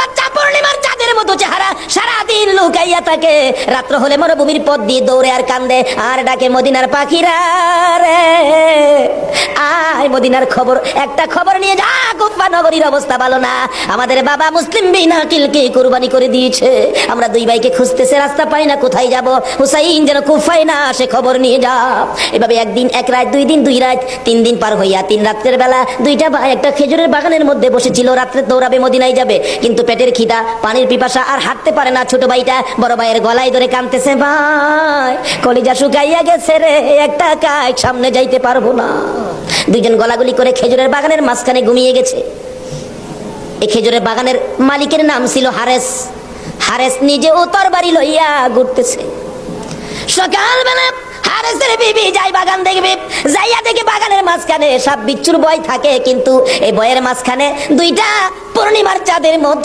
বাচ্চা পূর্ণিমার চাঁদের মতো চেহারা সারাদিন লুকাইয়া থাকে। রাত্র হলে মরুভূমির পথ দিয়ে দৌড়ে আর কান্দে, আর ডাকে মদিনার পাখিরা রে। মদিনার খবর। একটা খবর নিয়ে যা, কুফা নগরীর অবস্থা ভালো না। আমাদের বাবা মুসলিম বিনা কিলকে কুরবানি করে দিয়েছে। আমরা দুই ভাইকে খুঁজতেছে, রাস্তা পাই না, কোথায় যাব? হুসাইন যেন কুফাই না সে খবর নিয়ে যা। এভাবে একদিন, এক রাত, দুই দিন, দুই রাত, তিন দিন পার হইয়া তিন রাত্রের বেলা দুইটা ভাই একটা খেজুরের বাগানের মধ্যে বসেছিল, রাত্রে দৌড়াবে মদিনায় যাবে। কিন্তু পেটের খিদা, পানির পিপাসা আর হাঁটতে পারে না ছোট ভাইটা। বড় ভাইয়ের গলায় ধরে কাঁদতেছে, ভাই, কলিজা শুকাইয়া গেছে রে, একটা কাজ সামনে যাইতে পারব না। দুইজন গলাগুলি করে খেজুরের বাগানের মাঝখানে ঘুমিয়ে গেছে। এই খেজুরের বাগানের মালিকের নাম ছিল হারেস। হারেস নিজে ও তরবারি লইয়া ঘুরতেছে। সকালবেলা হারেসের বাগানের মাঝখানে সব বিচ্ছুর বয় থাকে, কিন্তু এই বয়ের মাঝখানে দুইটা পূর্ণিমার চাঁদের মধ্যে